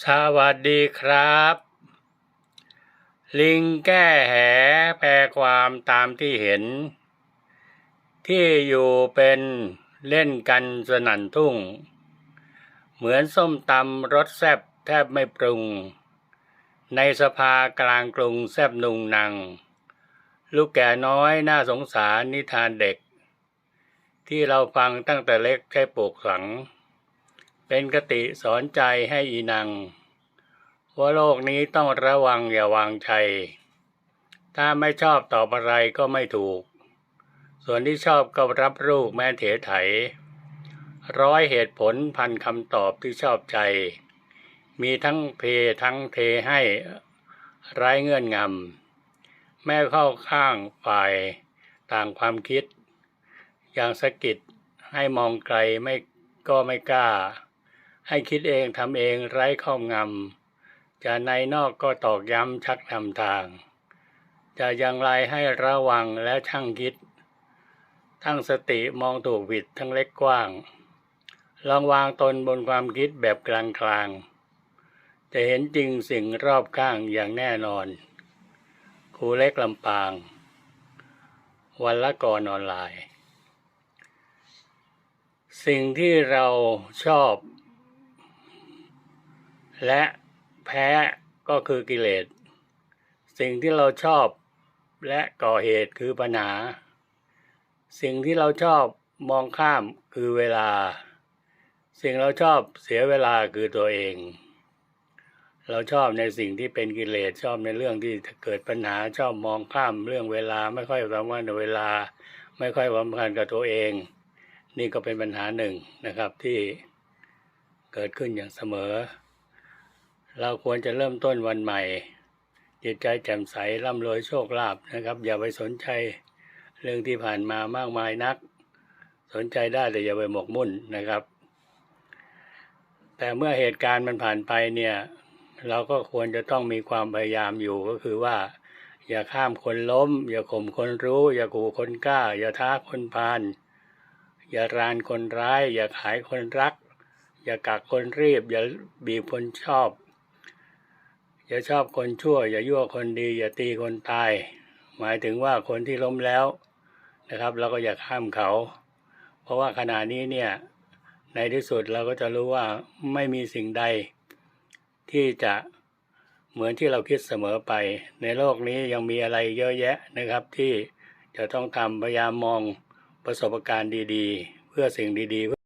สวัสดีครับ ลิงแก้แหแปลความตามที่เห็น ที่อยู่เป็นเล่นกันสนั่นทุ่ง เหมือนส้มตำรสแซบแทบไม่ปรุง ในสภากลางกรุงแซบนุงนัง ลูกแก่น้อยน่าสงสารนิทานเด็ก ที่เราฟังตั้งแต่เล็กแค่ปลูกฝัง เป็นกติสอนใจให้อีนัง ว่าโลกนี้ต้องระวังอย่าวางใจ ถ้าไม่ชอบตอบอะไรก็ไม่ถูก ส่วนที่ชอบก็รับรูปแม้เถไถ ร้อยเหตุผลพันคำตอบที่ชอบใจ มีทั้งเพทั้งเทให้ไร้เงื่อนงำแม่เข้าข้างฝ่ายต่างความคิด อย่างสะกิดให้มองไกลไม่ก็ไม่กล้า ให้คิดเองทำเองไร้ข้อมงำจะในนอกก็ตอกย้ำชักนำทาง จะอย่างไรให้ระวังและช่างคิด ทั้งสติมองถูกผิดทั้งเล็กกว้าง ลองวางตนบนความคิดแบบกลางกลางๆ จะเห็นจริงสิ่งรอบข้างอย่างแน่นอน ครูเล็กลำปาง วันละก่อนออนไลน์ สิ่งที่เราชอบ และแพ้ก็คือกิเลส สิ่งที่เราชอบและก่อเหตุคือปัญหา สิ่งที่เราชอบมองข้ามคือเวลา สิ่งเราชอบเสียเวลาคือตัวเอง เราชอบในสิ่งที่เป็นกิเลสชอบในเรื่องที่เกิดปัญหาชอบมองข้ามเรื่องเวลาไม่ค่อยสำคัญกับเวลา ไม่ค่อยสำคัญกับตัวเอง นี่ก็เป็นปัญหาหนึ่งนะครับที่เกิดขึ้นอย่างเสมอ เราควรจะเริ่มต้นวันใหม่ จิตใจแจ่มใสร่ำรวยโชคลาภนะครับ อย่าไปสนใจเรื่องที่ผ่านมามากมายนัก สนใจได้แต่อย่าไปหมกมุ่นนะครับ แต่เมื่อเหตุการณ์มันผ่านไปเนี่ยเราก็ควรจะต้องมีความพยายามอยู่ก็คือว่า อย่าข้ามคนล้ม อย่าข่มคนรู้ อย่าขู่คนกล้า อย่าท้าคนพาลอย่ารานคนร้าย อย่าขายคนรัก อย่ากักคนรีบ อย่าบีบคนชอบ อย่าชอบคนชั่ว อย่ายั่วคนดี อย่าตีคนตาย หมายถึงว่าคนที่ล้มแล้วนะครับเราก็อย่าข้ามเขา เพราะว่าขณะนี้เนี่ยในที่สุดเราก็จะรู้ว่าไม่มีสิ่งใด ที่จะเหมือนที่เราคิดเสมอไป ในโลกนี้ยังมีอะไรเยอะแยะนะครับ ที่จะต้องทำพยายามมองประสบการณ์ดีๆ เพื่อสิ่งดีๆ